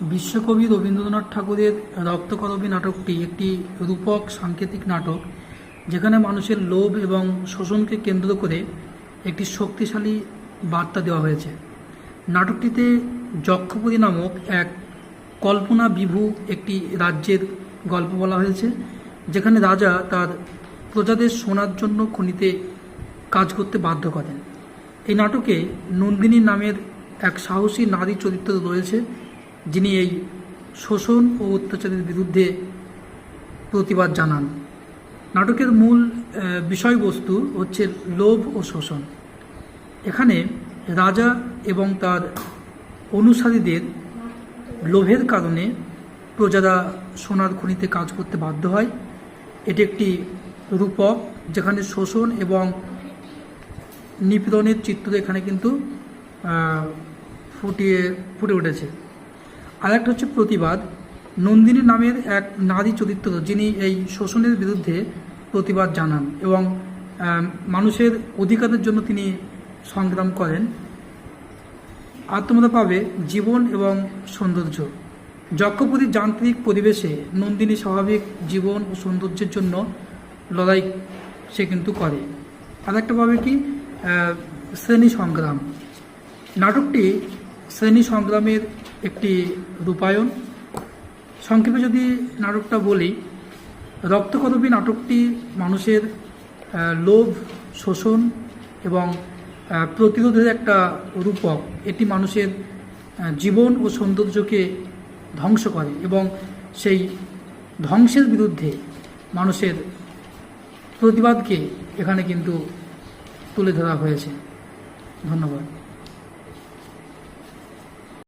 বিশ্বকবি রবীন্দ্রনাথ ঠাকুরের রক্তকরবী নাটকটি একটি রূপক সাংকেতিক নাটক, যেখানে মানুষের লোভ এবং শোষণকে কেন্দ্র করে একটি শক্তিশালী বার্তা দেওয়া হয়েছে। নাটকটিতে যক্ষপুরী নামক এক কল্পনা বিভু একটি রাজ্যের গল্প বলা হয়েছে, যেখানে রাজা তার প্রজাদের শোনার জন্য খনিতে কাজ করতে বাধ্য করেন। এই নাটকে নন্দিনী নামের এক সাহসী নারী চরিত্র রয়েছে যিনি এই শোষণ ও অত্যাচারের বিরুদ্ধে প্রতিবাদ জানান। নাটকের মূল বিষয়বস্তু হচ্ছে লোভ ও শোষণ। এখানে রাজা এবং তার অনুসারীদের লোভের কারণে প্রজারা সোনার খনিতে কাজ করতে বাধ্য হয়। এটি একটি রূপক, যেখানে শোষণ এবং নিপীড়নের চিত্র এখানে কিন্তু ফুটিয়ে, ফুটে উঠেছে। আর একটা হচ্ছে প্রতিবাদ। নন্দিনী নামের এক নারী চরিত্র যিনি এই শোষণের বিরুদ্ধে প্রতিবাদ জানান এবং মানুষের অধিকারের জন্য তিনি সংগ্রাম করেন। আর তোমরা পাবে জীবন এবং সৌন্দর্য। যক্ষপুরীর যান্ত্রিক পরিবেশে নন্দিনী স্বাভাবিক জীবন ও সৌন্দর্যের জন্য লড়াই সে কিন্তু করে। আর একটা পাবে কি? শ্রেণি সংগ্রাম। নাটকটি শ্রেণি সংগ্রামের একটি রূপায়ণ। সংক্ষেপে যদি নাটকটা বলি, রক্তকরবী নাটকটি মানুষের লোভ, শোষণ এবং প্রতিরোধের একটা রূপক। এটি মানুষের জীবন ও সৌন্দর্যকে ধ্বংস করে এবং সেই ধ্বংসের বিরুদ্ধে মানুষের প্রতিবাদকে এখানে কিন্তু তুলে ধরা হয়েছে। ধন্যবাদ।